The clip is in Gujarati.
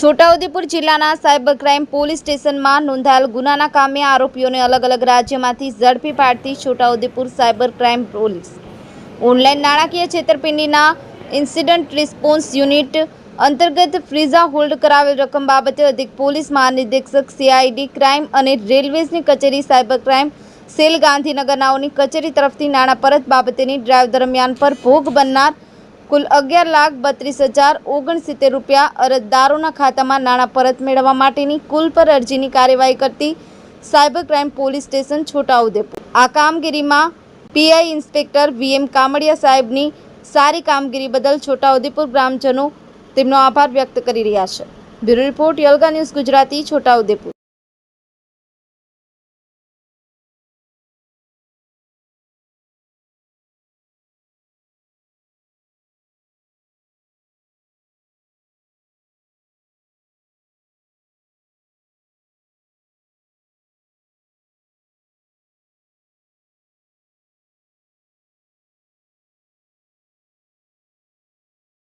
છોટાઉદેપુર જિલ્લાના સાયબર ક્રાઇમ પોલીસ સ્ટેશનમાં નોંધાયેલ ગુનાના કામે આરોપીઓને અલગ અલગ રાજ્યમાંથી ઝડપી પાડતી Chhotaudepur cyber crime police. Online નાણાકીય છેતરપિંડીના ઇન્સિડન્ટ રિસ્પોન્સ યુનિટ અંતર્ગત ફ્રીઝા હોલ્ડ કરાવેલ રકમ બાબતે અધિક પોલીસ મહાનિદેશક સીઆઈડી ક્રાઇમ અને રેલવેઝની કચેરી સાયબર ક્રાઇમ, સેલ ગાંધીનગરનાઓની કચેરી તરફથી નાણાં પરત બાબતેની ડ્રાઈવ દરમિયાન પર ભોગ બનનાર કુલ અગિયાર લાખ બત્રીસ હજાર ઓગણસિત્તેર રૂપિયા અરજદારોના ખાતામાં નાણાં પરત મેળવવા માટેની કુલ પર અરજીની કાર્યવાહી કરતી cyber crime police station Chhotaudepur. આ કામગીરીમાં પીઆઈ ઇન્સ્પેક્ટર વીએમ કામડિયા સાહેબની સારી કામગીરી બદલ છોટાઉદેપુર ગ્રામજનો તેમનો આભાર વ્યક્ત કરી રહ્યા છે. બ્યુરો રિપોર્ટ યલગા ન્યૂઝ ગુજરાતી, છોટાઉદેપુર.